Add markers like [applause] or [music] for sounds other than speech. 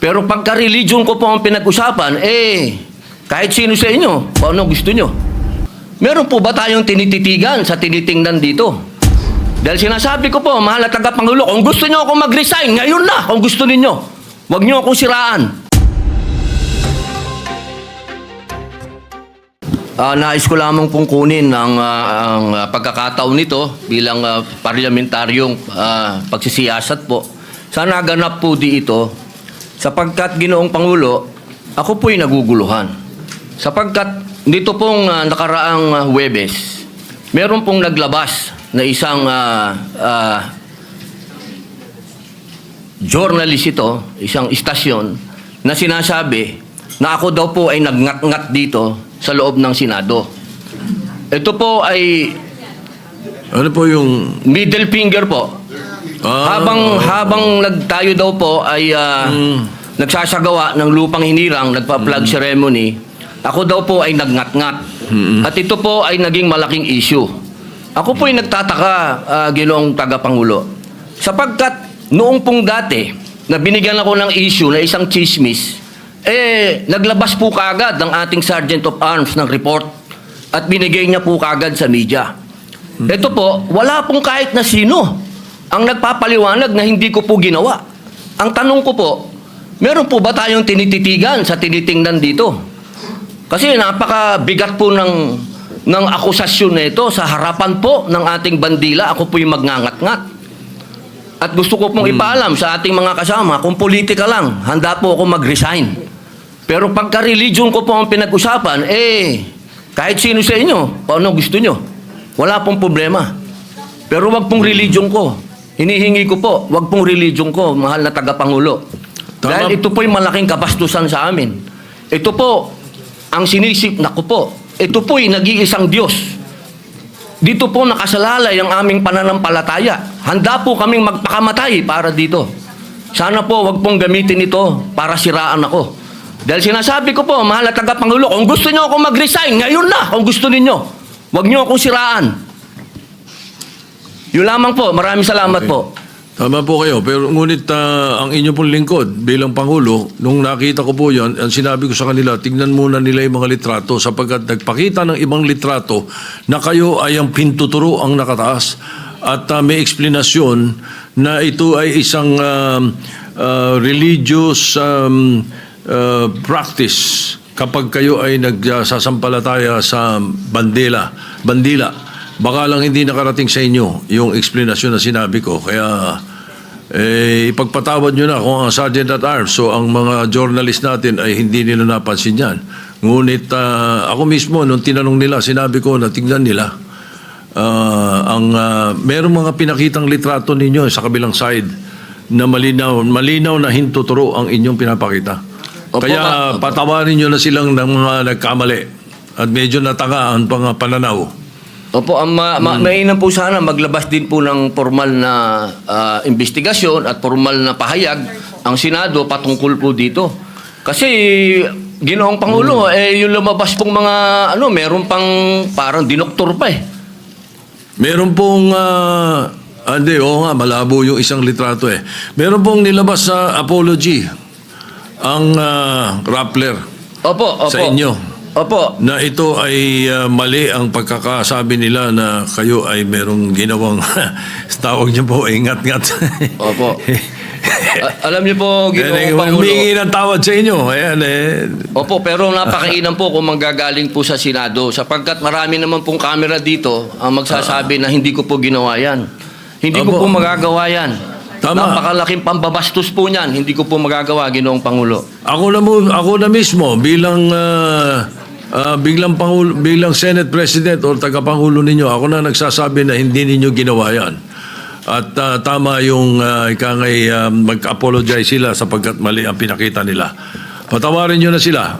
Pero pagka religion ko po ang pinag-usapan, eh, kahit sino sa inyo, kung gusto nyo. Meron po ba tayong tinititigan sa tinitingnan dito? Dahil sinasabi ko po, mahal na tagapangulo, kung gusto nyo ako mag-resign, ngayon na, kung gusto ninyo. Huwag nyo akong siraan. Ah, nais ko lamang pong kunin ang, ah, ang ah, pagkakataon nito bilang ah, parlamentaryong ah, pagsisiyasat po. Sana ganap po di ito sapagkat ginoong Pangulo, ako po'y naguguluhan. Sapagkat dito pong ah, nakaraang ah, Huwebes, meron pong naglabas na isang ah, ah, journalist ito, isang istasyon, na sinasabi na ako daw po ay nagngat-ngat dito sa loob ng Senado. Ito po ay Ano po yung... middle finger po. Ah, habang habang nagtayo daw po ay ah, nagsasagawa ng lupang hinirang, nagpa-flag ceremony, ako daw po ay nagngat-ngat. At ito po ay naging malaking issue. Ako po ay nagtataka, ah, ginoong tagapangulo. Sapagkat noong pong dati, na binigyan ako ng issue na isang chismis, eh, naglabas po kaagad ng ating Sergeant of Arms ng report at binigay niya po kaagad sa media. Ito po, wala pong kahit na sino ang nagpapaliwanag na hindi ko po ginawa. Ang tanong ko po, meron po ba tayong tinititigan sa tinitingnan dito? Kasi napakabigat po ng, ng akusasyon na ito sa harapan po ng ating bandila. Ako po yung magngangat-ngat. At gusto ko pong ipaalam sa ating mga kasama, kung politika lang, handa po ako mag-resign. Pero pagka religion ko po ang pinag-usapan, eh, kahit sino sa inyo, kung ano gusto nyo, wala pong problema. Pero wag pong religion ko. Hinihingi ko po, wag pong religion ko, mahal na tagapangulo. Tama. Dahil ito po'y malaking kabastusan sa amin. Ito po, ang sinisip, naku po, ito po'y nag-iisang Diyos. Dito po nakasalalay ang aming pananampalataya. Handa po kaming magpakamatay para dito. Sana po wag pong gamitin ito para siraan ako. Dahil sinasabi ko po, mahal na tagapangulo, kung gusto niyo ako mag-resign, ngayon na, kung gusto ninyo. Huwag niyo akong siraan. Yun lamang po. Maraming salamat po. Tama po kayo. Pero ngunit ah, ang inyo pong lingkod bilang Pangulo, nung nakita ko po yan, ang sinabi ko sa kanila, tignan muna nila yung mga litrato sapagkat nagpakita ng ibang litrato na kayo ay ang pintuturo ang nakataas at ah, may eksplanasyon na ito ay isang um, ah, religious um, ah, practice kapag kayo ay nagsasampalataya sa bandila, bandila. Baka lang hindi nakarating sa inyo yung explanation na sinabi ko. Kaya eh, ipagpatawad nyo na kung ang Sergeant at Arms. So ang mga journalist natin ay hindi nila napansin yan. Ngunit ah, ako mismo, nung tinanong nila, sinabi ko na tignan nila. ah, ang ah, merong mga pinakitang litrato ninyo sa kabilang side na malinaw, malinaw na hintuturo ang inyong pinapakita. Opo, Kaya opo. patawarin nyo na silang ng mga nagkamali at medyo natanga ang pang pananaw. Opo, ang ma- ma- mainam po sana maglabas din po ng formal na ah, investigasyon at formal na pahayag ang Senado patungkol po dito. Kasi ginoong Pangulo, eh yung lumabas pong mga ano, meron pang parang dinoktor pa eh. Meron pong, ah, hindi, oo nga, malabo yung isang litrato eh. Meron pong nilabas sa apology ang ah, Rappler Opo, opo. sa inyo Opo. na ito ay ah, mali ang pagkakasabi nila na kayo ay merong ginawang [laughs] tawag niyo po, ingat-ngat. Opo. [laughs] Alam niyo po, ginoong Pangulo. Humingi ng tawad sa inyo. Ayan eh. Opo, pero napakainam po kung manggagaling po sa Senado sapagkat marami naman pong camera dito ang magsasabi na hindi ko po ginawa yan. Hindi ko Opo. po magagawa yan. Tama. Napakalaking pambabastos po niyan. Hindi ko po magagawa, ginoong Pangulo. Ako na mo, ako na mismo bilang ah, ah, biglang pangulo, bilang Senate President o tagapangulo ninyo, ako na nagsasabi na hindi ninyo ginawa 'yan. At ah, tama yung uh, ikangay ah, mag-apologize sila sapagkat mali ang pinakita nila. Patawarin nyo na sila